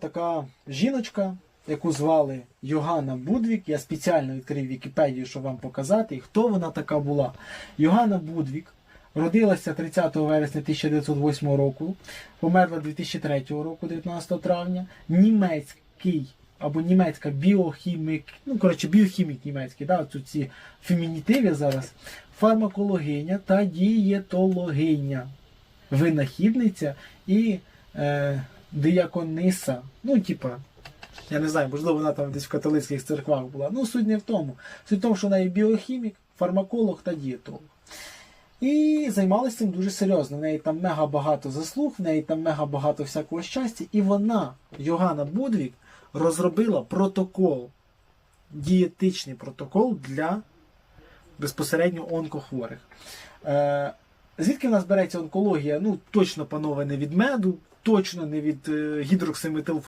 Така жіночка, яку звали Йоганна Будвік. Я спеціально відкрив Вікіпедію, щоб вам показати, хто вона така була. Йоганна Будвік родилася 30 вересня 1908 року, померла 2003 року, 19 травня. Німецький або німецька біохімік, ну коротше, біохімік німецький, да, тут ці фемінітиви зараз, фармакологиня та дієтологиня, винахідниця і е, диякониса. Ну, типа, я не знаю, можливо, вона там десь в католицьких церквах була. Ну, суть не в тому. Суть в тому, що вона є біохімік, фармаколог та дієтолог. І займалася цим дуже серйозно. В неї там мега багато заслуг, в неї там мега багато всякого щастя. І вона, Йоганна Будвік, розробила протокол, дієтичний протокол для безпосередньо онкохворих. Звідки в нас береться онкологія? Ну, точно, панове, не від меду, точно не від е, гідроксиметилфосфату,